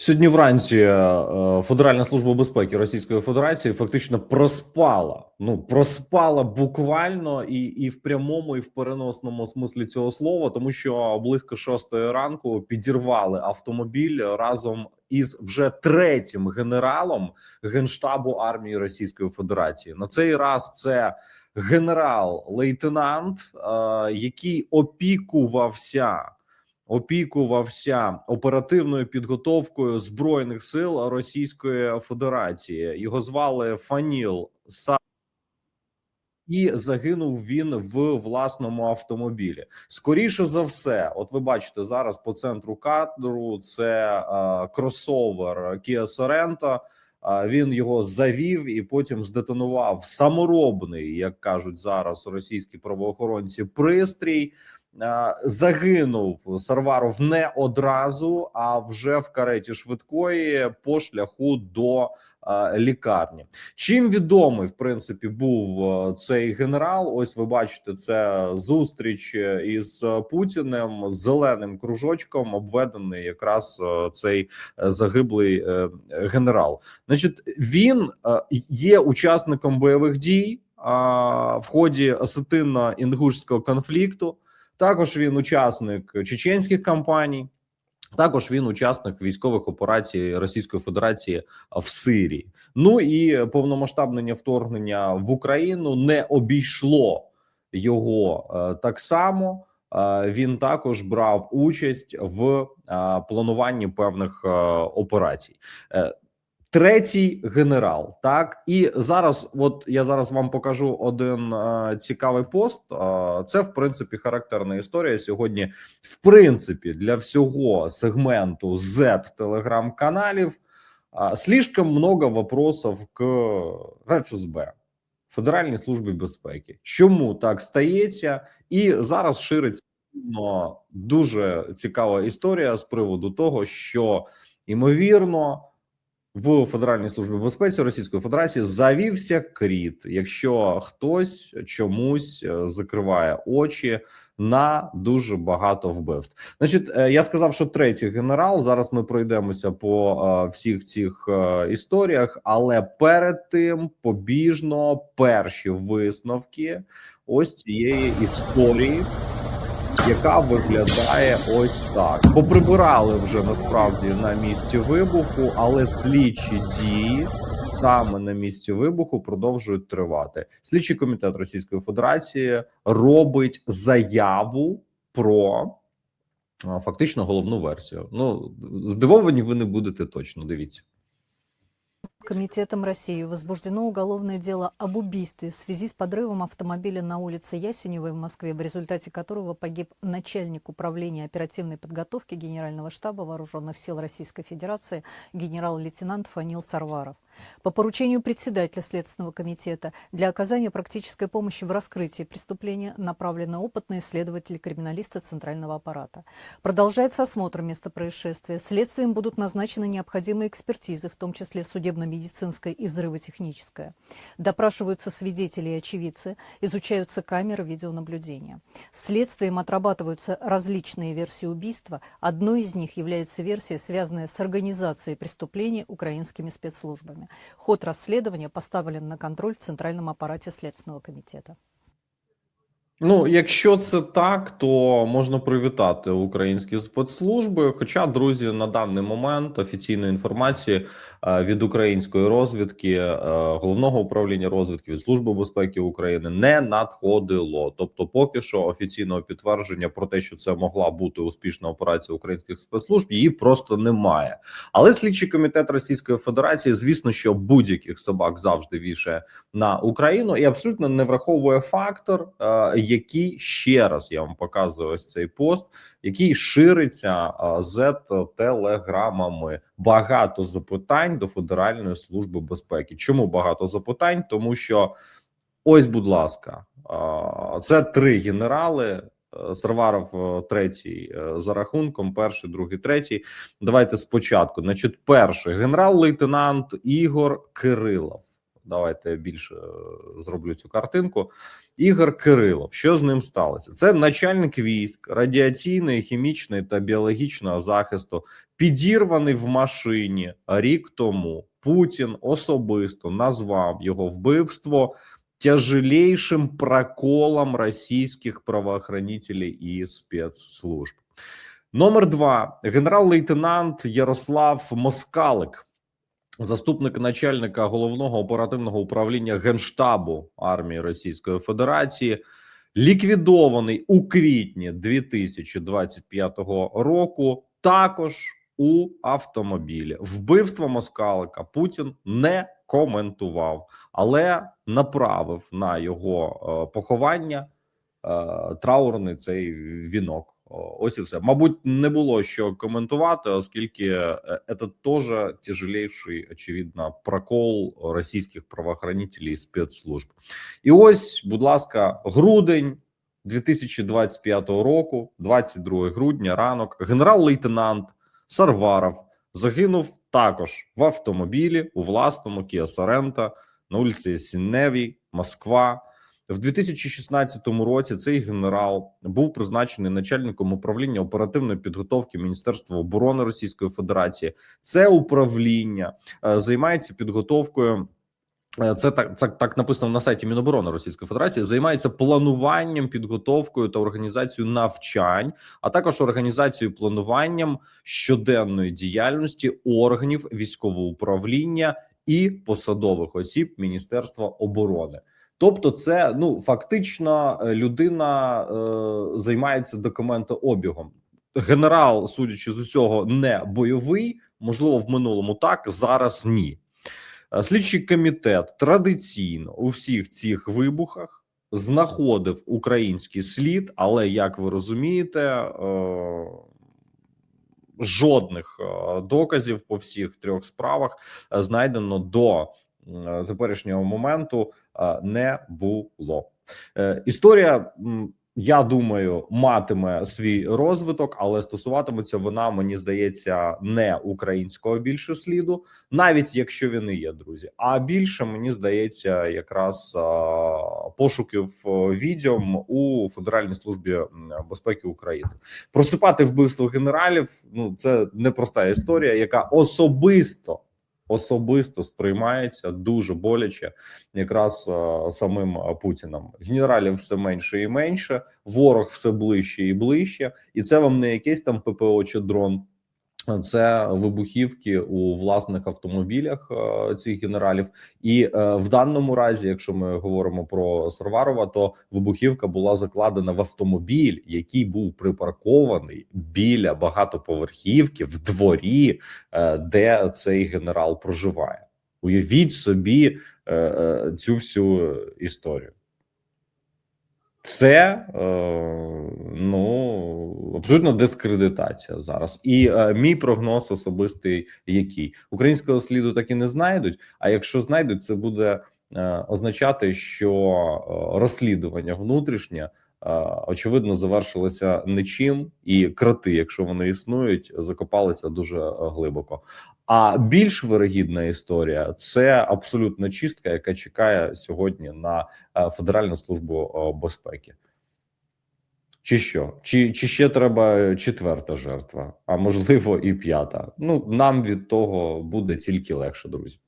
Сьогодні вранці е, Федеральна служба безпеки Російської Федерації фактично проспала. Ну проспала буквально і, і в прямому, і в переносному смислі цього слова, тому що близько шостої ранку підірвали автомобіль разом із вже третім генералом генштабу армії Російської Федерації. На цей раз це генерал-лейтенант, е, який опікувався опікувався оперативною підготовкою збройних сил Російської Федерації. Його звали Фаніл Са. І загинув він в власному автомобілі. Скоріше за все, от ви бачите зараз по центру кадру. Це е, кросовер Kia Sorento. Е, Він його завів і потім здетонував саморобний, як кажуть зараз російські правоохоронці, пристрій. Е, Загинув Сарваров не одразу, а вже в кареті швидкої по шляху до е, лікарні. Чим відомий в принципі був е, цей генерал? Ось ви бачите, це зустріч із Путіним зеленим кружочком, обведений якраз цей загиблий генерал. Значить, він є учасником бойових дій в ході осетинно-інгушського конфлікту. Також він учасник чеченських кампаній. Також він учасник військових операцій Російської Федерації в Сирії. Ну і повномасштабне вторгнення в Україну не обійшло його е, так само. Е, Він також брав участь в е, плануванні певних операцій. Третій генерал, так і зараз, от я зараз вам покажу один е, цікавий пост. Е, це в принципі характерна історія сьогодні. В принципі, для всього сегменту Z телеграм-каналів е, слишком много вопросов к ФСБ, Федеральній службі безпеки. Чому так стається? І зараз шириться дуже цікава історія з приводу того, що ймовірно в Федеральній службі безпеці Російської Федерації завівся кріт, якщо хтось чомусь е, закриває очі на дуже багато вбивств. Значить, е, я сказав, що третій генерал. Зараз ми пройдемося по е, всіх цих історіях, але перед тим побіжно перші висновки ось цієї історії яка виглядає ось так. Поприбирали вже насправді на місці вибуху, але слідчі дії саме на місці вибуху продовжують тривати. Слідчий комітет Російської Федерації робить заяву про фактично головну версію. Ну здивовані ви не будете точно. Дивіться. Комитетом России возбуждено уголовное дело об убийстве в связи с подрывом автомобиля на улице Ясеневой в Москве, в результате которого погиб начальник управления оперативной подготовки Генерального штаба Вооруженных сил Российской Федерации генерал-лейтенант Фанил Сарваров. По поручению председателя Следственного комитета для оказания практической помощи в раскрытии преступления направлены опытные следователи-криминалисты Центрального аппарата. Продолжается осмотр места происшествия. Следствием будут назначены необходимые экспертизы, в том числе судебно-медицинская и взрывотехническая. Допрашиваются свидетели и очевидцы, изучаются камеры видеонаблюдения. Следствием отрабатываются различные версии убийства. Одной из них является версия, связанная с организацией преступления украинскими спецслужбами. Ход расследования поставлен на контроль в Центральном аппарате Следственного комитета. Ну, якщо це так, то можна привітати українські спецслужби. Хоча, друзі, на даний момент офіційної інформації е, від української розвідки, е, головного управління розвідки від служби безпеки України не надходило. Тобто, поки що офіційного підтвердження про те, що це могла бути успішна операція українських спецслужб, її просто немає. Але слідчий комітет Російської Федерації, звісно, що будь-яких собак завжди вішає на Україну і абсолютно не враховує фактор. Який ще раз я вам показую ось цей пост, який шириться з телеграмами. Багато запитань до Федеральної служби безпеки. Чому багато запитань? Тому що ось, будь ласка, це три генерали. е, Сарваров е, третій е, за рахунком, перший, другий, третій. Давайте спочатку. Значить, перший генерал-лейтенант Ігор Кирилов. Давайте більше е, зроблю цю картинку. Ігор Кирилов. Що з ним сталося? Це начальник військ радіаційної, хімічної та біологічного захисту, підірваний в машині рік тому. Путін особисто назвав його вбивство тяжелейшим проколом російських правоохранителей і спецслужб. Номер два генерал-лейтенант Ярослав Москалик, заступник начальника головного оперативного управління генштабу армії Російської Федерації, ліквідований у квітні 2025 року. Також у автомобілі вбивство Москалика Путін не коментував, але направив на його е, поховання е, траурний цей вінок. Ось і все. Мабуть, не було що коментувати, оскільки е, це теж тяжелейший, очевидно, прокол російських правоохранителей і спецслужб. І ось, будь ласка, грудень 2025 року, 22 грудня, ранок, генерал-лейтенант Сарваров загинув також в автомобілі у власному Sorento на вулиці Сінневій, Москва. В 2016 році цей генерал був призначений начальником управління оперативної підготовки Міністерства оборони Російської Федерації. Це управління е, займається підготовкою. е, Це так, так, так написано на сайті Міноборони Російської Федерації. Займається плануванням, підготовкою та організацією навчань, а також організацією плануванням щоденної діяльності органів військового управління і посадових осіб Міністерства оборони. Тобто, це ну фактично е, людина е, займається документообігом. Генерал, судячи з усього, не бойовий, можливо, в минулому так зараз ні. Е, Слідчий комітет традиційно у всіх цих вибухах знаходив український слід, але як ви розумієте, е, жодних е, доказів по всіх трьох справах знайдено до теперішнього моменту не було. Е, Історія, я думаю, матиме свій розвиток, але стосуватиметься вона, мені здається, не українського більше сліду, навіть якщо він і є, друзі. А більше мені здається, якраз е, пошуків е, відьом у Федеральній службі безпеки України. Просипати вбивство генералів. Ну це непроста історія, яка особисто особисто сприймається дуже боляче, якраз е, самим е, Путіним. Генералів все менше і менше, ворог все ближче і ближче, і це вам не якийсь там ППО чи дрон. Це вибухівки у власних автомобілях е, цих генералів, і е, в даному разі, якщо ми говоримо про Сарварова, то вибухівка була закладена в автомобіль, який був припаркований біля багатоповерхівки в дворі, е, де цей генерал проживає. Уявіть собі цю всю історію. Це е, ну абсолютно дискредитація зараз. І е, мій прогноз особистий, який українського сліду так і не знайдуть. А якщо знайдуть, це буде е, означати, що розслідування внутрішнє очевидно завершилося нічим, і кроти, якщо вони існують, закопалися дуже е, глибоко. А більш вирогідна історія це абсолютна чистка, яка чекає сьогодні на е, Федеральну службу е, безпеки. Чи що? Чи, чи ще треба четверта жертва, а можливо і п'ята. Ну нам від того буде тільки легше, друзі.